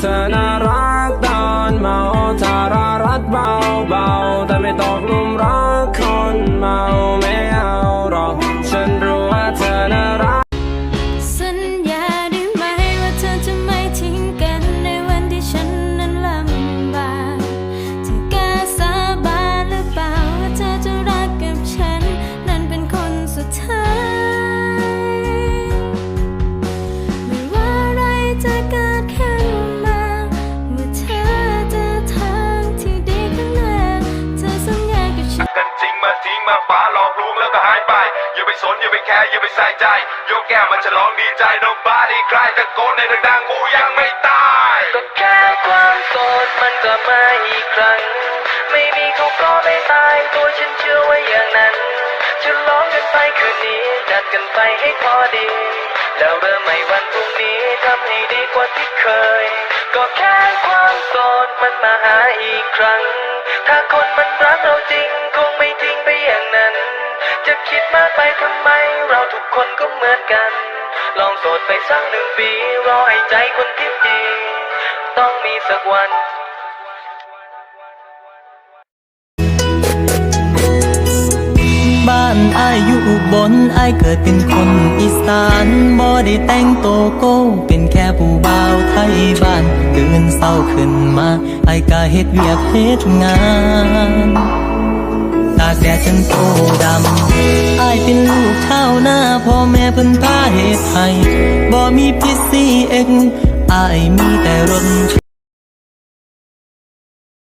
เกับฉันจริงมาทิ้งมาฟ้าหลอกลวงแล้วก็หายไป อย่าไปสนอย่าไปแคร์อย่าไปใส่ใจยกแก้วมันฉลองดีใจ nobody cry ตะโกนในดังๆกูยังไม่ตายก็แค่ความโสดมันกลับมาอีกครั้ง ไม่มีเขาก็ไม่ตายตัวฉันเชื่อไว้อย่างนั้นจะลองกันไปคืนนี้จัดกันไปให้พอดี แล้วเริ่มใหม่วันพรุ่งนี้ทำให้ดีกว่าที่เคย ก็แค่ความโสดมันมาหาอีกครั้งำไมเราทุกคนก็เหมือนกัน ลองโสดไปสักหนึ่งปี รอให้ใจคนที่ดี ต้องมีสักวันบ้านอายอยู่อุบลอายเกิดเป็นคนอีสานบ่ได้แต่งโตโก้เป็นแค่ผู้บ่าวไทยบ้านตื่นเศร้าขึ้นมาอายก็เฮ็ดเวียกเฮ็ดงานตาแดดจนโตดำ เพิ่นพาเหตุให้บ่มีพิษซีเองอายมีแต่รถ